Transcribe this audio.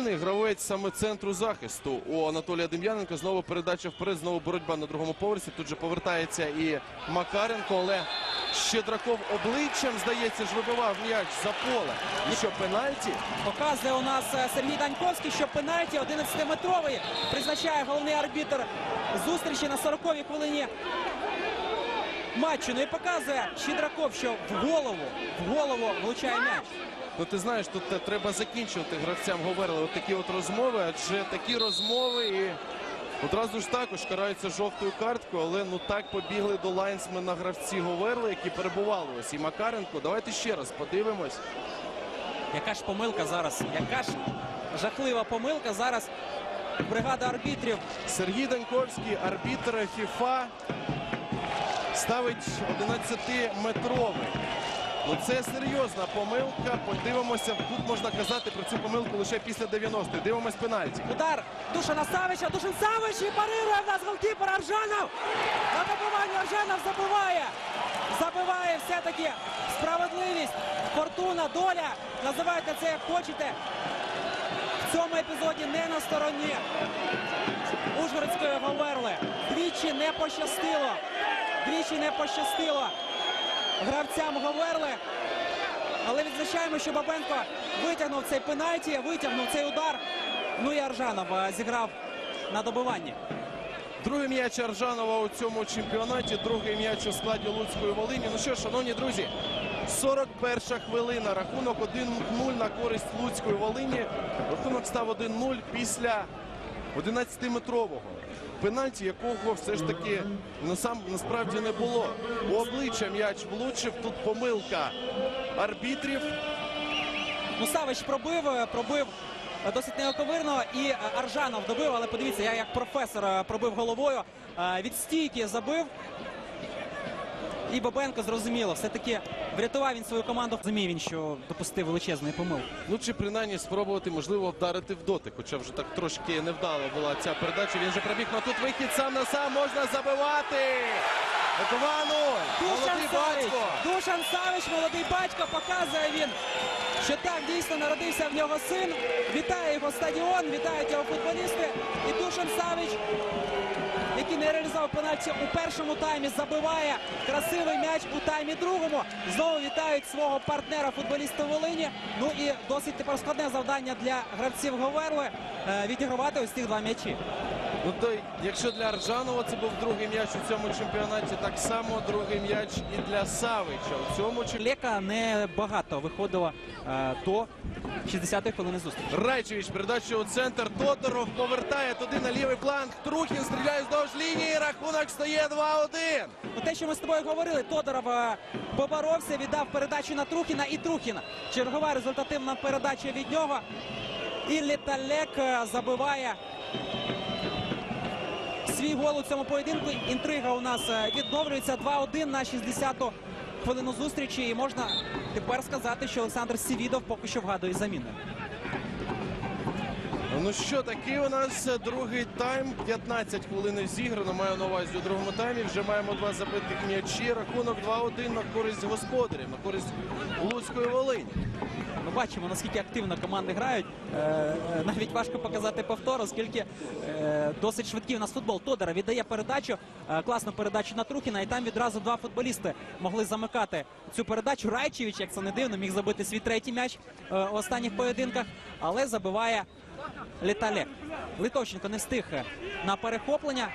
сильний гравець саме центру захисту у Анатолія Дем'яненка. Знову передача вперед, знову боротьба на другому поверсі. Тут же повертається і Макаренко, але Щедраков обличчям, здається, ж вибивав м'яч за поле. І що, пенальті? Показує у нас е, Сергій Даньковський, що пенальті 11-метровий призначає головний арбітр зустрічі на 40-й хвилині матчу. Ну і показує Щедраков, що в голову, в голову влучає м'яч. Ну ти знаєш, тут треба закінчувати гравцям говорили от такі от розмови, адже такі розмови і одразу ж також караються жовтою карткою, але ну так побігли до лайнсмена гравці Говерли, які перебували ось і Макаренко. Давайте ще раз подивимось. Яка ж помилка зараз? Яка ж жахлива помилка зараз. Бригада арбітрів Сергій Даньковський, арбітр ФІФА, ставить 11-метровий. Ну це серйозна помилка. Подивимося, тут можна казати про цю помилку лише після 90-ї. Дивимось пенальті. Удар Душана Савича. Душан Савич і парирує в нас голкіпер Аржанов. На добиванні Аржанов забиває. Забиває все-таки справедливість. Фортуна, доля. Називайте це як хочете. В цьому епізоді не на стороні Ужгородської Говерли. Двічі не пощастило. Двічі не пощастило гравцям Говерли. Але відзначаємо, що Бабенко витягнув цей пенальті, витягнув цей удар. Ну і Аржанов е, зіграв на добиванні. Другий м'яч Аржанова у цьому чемпіонаті, другий м'яч у складі Луцької Волині. Ну що, шановні друзі, 41 хвилина. Рахунок 1-0 на користь Луцької Волині. Рахунок став 1-0 після 11-метрового. Пенальті, якого все ж таки насам, насправді не було. У обличчя м'яч влучив. Тут помилка арбітрів. Ну, Савич пробив, е, пробив е, досить неоковирно. І е, Аржанов добив, але подивіться, я як професор пробив головою. Від стійки забив. І Бабенко зрозуміло, все-таки врятував він свою команду. Розумів він, що допустив величезний помилку. Ну чи принаймні спробувати, можливо, вдарити в дотик. Хоча вже так трошки невдало була ця передача. Він вже пробіг на тут вихід сам на сам можна забивати. 2-0. Душан Молодий Савич, батько. Душан Савич, молодий батько, показує він, що так дійсно народився в нього син. Вітає його стадіон, вітають його футболісти. І Душан Савич, не реалізував пенальті у першому таймі, забиває красивий м'яч у таймі другому. Знову вітають свого партнера футболіста Волині. Ну і досить тепер складне завдання для гравців Говерли е, відігравати ось ці два м'ячі. Ну то якщо для Аржанова це був другий м'яч у цьому чемпіонаті, так само другий м'яч і для Савича. У цьому чемпіонаті. Лека не багато виходило е, до 60-ї хвилини зустрічі. Райчевич передача у центр. Тодоров повертає туди на лівий фланг. Трухін стріляє вздовж лінії. Рахунок стає 2-1. Ну, те, що ми з тобою говорили, Тодоров е, поборовся, віддав передачу на Трухіна і Трухіна. Чергова результативна передача від нього. І Літалек е, забиває свій гол у цьому поєдинку. Інтрига у нас е, відновлюється 2-1 на 60-ту хвилину зустрічі. І можна тепер сказати, що Олександр Сівідов поки що вгадує заміни. Ну що, такий у нас другий тайм. 15 хвилин зіграно. Маю на увазі у другому таймі. Вже маємо два забитих м'ячі. Рахунок 2-1 на користь господарів, на користь Луцької Волині. Ми бачимо, наскільки активно команди грають. Е, е, навіть важко показати повтор, оскільки е, досить швидкий у нас футбол. Тодора віддає передачу, класну передачу на Трухіна, і там відразу два футболісти могли замикати цю передачу. Райчевич, як це не дивно, міг забити свій третій м'яч у останніх поєдинках, але забиває Літалек. Литовченко не встиг на перехоплення.